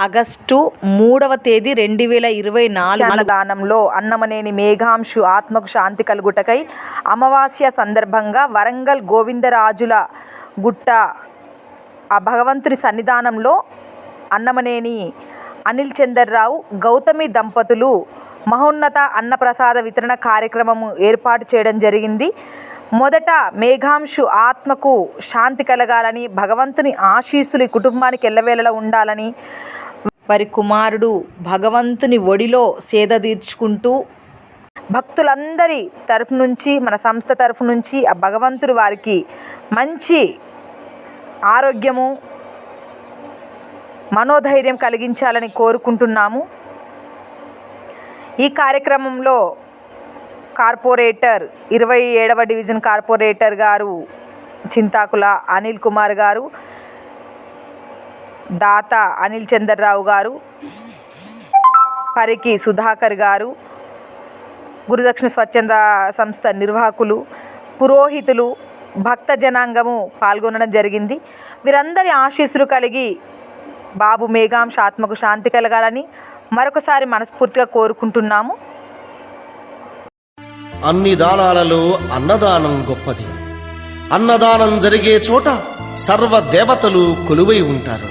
August మూడవ తేదీ రెండు వేల ఇరవై నాలుగు దానంలో అన్నమనేని మేఘాంశు ఆత్మకు శాంతి కలుగుటకై అమావాస్య సందర్భంగా వరంగల్ గోవిందరాజుల గుట్ట ఆ భగవంతుని సన్నిధానంలో అన్నమనేని అనిల్ చందర్రావు గౌతమి దంపతులు మహోన్నత అన్నప్రసాద వితరణ కార్యక్రమము ఏర్పాటు చేయడం జరిగింది. మొదట మేఘాంశు ఆత్మకు శాంతి కలగాలని భగవంతుని ఆశీస్సులు ఈ కుటుంబానికి ఎల్లవేళలా ఉండాలని వారి కుమారుడు భగవంతుని ఒడిలో సేద తీర్చుకుంటూ భక్తులందరి తరఫు నుంచి మన సంస్థ తరఫు నుంచి ఆ భగవంతుడు వారికి మంచి ఆరోగ్యము మనోధైర్యం కలిగించాలని కోరుకుంటున్నాము. ఈ కార్యక్రమంలో కార్పొరేటర్ ఇరవై ఏడవ డివిజన్ కార్పొరేటర్ గారు చింతాకుల అనిల్ కుమార్ గారు దాత అనిల్ చంద్రరావు గారు పరికి సుధాకర్ గారు గురుదక్షిణ స్వచ్ఛంద సంస్థ నిర్వాహకులు పురోహితులు భక్త జనాంగము పాల్గొనడం జరిగింది. వీరందరి ఆశీస్సులు కలిగి బాబు మేఘాంశ ఆత్మకు శాంతి కలగాలని మరొకసారి మనస్ఫూర్తిగా కోరుకుంటున్నాము. అన్ని దానాలలో అన్నదానం గొప్పది. అన్నదానం జరిగే చోట సర్వ దేవతలు కొలువై ఉంటారు.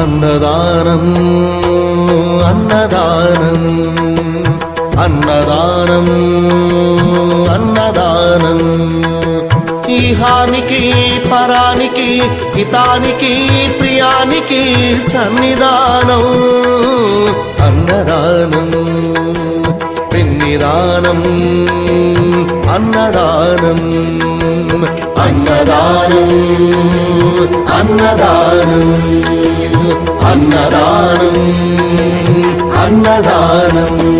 అన్నదానం అన్నదానం అన్నదానం అన్నదానం. ఈహానికి పరానికి హితానికి ప్రియానికి సన్నిధానం అన్నదానం పిన్నిదానం అన్నదానం అన్నదానం అన్నదానం. అన్నదానం అన్నదానం